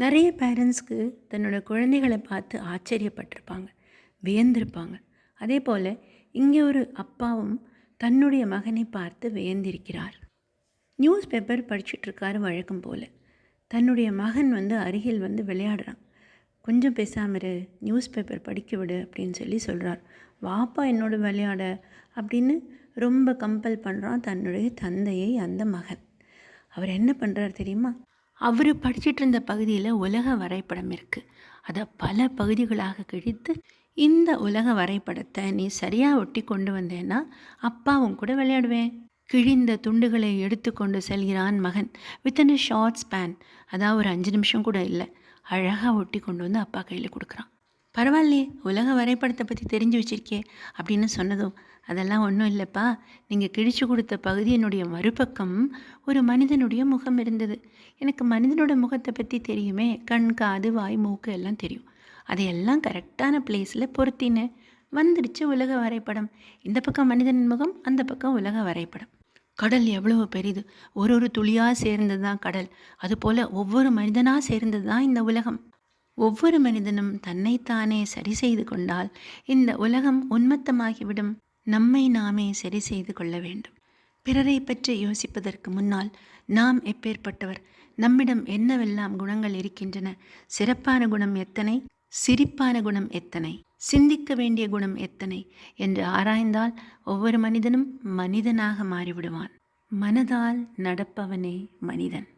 நிறைய பேரண்ட்ஸ்க்கு தன்னோட குழந்தைகளை பார்த்து ஆச்சரியப்பட்டிருப்பாங்க வியந்திருப்பாங்க. அதே போல் இங்கே ஒரு அப்பாவும் தன்னுடைய மகனை பார்த்து வியந்திருக்கிறார். நியூஸ் பேப்பர் படிச்சுட்ருக்காரு வழக்கம் போல். தன்னுடைய மகன் வந்து அருகில் வந்து விளையாடுறான். கொஞ்சம் பேசாமல் இரு நியூஸ் பேப்பர் படிக்க விடு அப்படின்னு சொல்லி சொல்கிறார் வாப்பா என்னோட விளையாட அப்படின்னு ரொம்ப கம்பல் பண்ணுறான் தன்னுடைய தந்தையை அந்த மகன். அவர் என்ன பண்ணுறார் தெரியுமா? அவர் படிச்சுட்டு இருந்த பகுதியில் உலக வரைபடம் இருக்குது அதை பல பகுதிகளாக கிழித்து இந்த உலக வரைபடத்தை நீ சரியாக ஒட்டி கொண்டு வந்தேன்னா அப்பாவும் கூட விளையாடுவேன். கிழிந்த துண்டுகளை எடுத்துக்கொண்டு செல்கிறான் மகன். வித்தின் a ஷார்ட் ஸ்பேன் அதாவது ஒரு அஞ்சு நிமிஷம் கூட இல்லை. அழகாக ஒட்டி கொண்டு வந்து அப்பா கையில் கொடுக்குறான். பரவாயில்லையே உலக வரைபடத்தை பற்றி தெரிஞ்சு வச்சிருக்கே அப்படின்னு சொன்னதும் அதெல்லாம் ஒன்றும் இல்லைப்பா. நீங்கள் கிழிச்சு கொடுத்த பகுதியினுடைய மறுபக்கம் ஒரு மனிதனுடைய முகம் இருந்தது. எனக்கு மனிதனோட முகத்தை பற்றி தெரியுமே. கண் காது வாய் மூக்கு எல்லாம் தெரியும். அதையெல்லாம் கரெக்டான பிளேஸில் பொருத்தினேன். வந்துடுச்சு உலக வரைபடம். இந்த பக்கம் மனிதன் முகம் அந்த பக்கம் உலக வரைபடம். கடல் எவ்வளவு பெரிது. ஒரு ஒரு துளியாக சேர்ந்தது தான் கடல். அதுபோல் ஒவ்வொரு மனிதனாக சேர்ந்தது தான் இந்த உலகம். ஒவ்வொரு மனிதனும் தன்னைத்தானே சரி செய்து கொண்டால் இந்த உலகம் உன்மத்தமாகிவிடும். நம்மை நாமே சரி செய்து கொள்ள வேண்டும். பிறரை பற்றி யோசிப்பதற்கு முன்னால் நாம் எப்பேற்பட்டவர்? நம்மிடம் என்னவெல்லாம் குணங்கள் இருக்கின்றன? சிறப்பான குணம் எத்தனை? சிரிப்பான குணம் எத்தனை? சிந்திக்க வேண்டிய குணம் எத்தனை? என்று ஆராய்ந்தால் ஒவ்வொரு மனிதனும் மனிதனாக மாறிவிடுவான். மனதால் நடப்பவனே மனிதன்.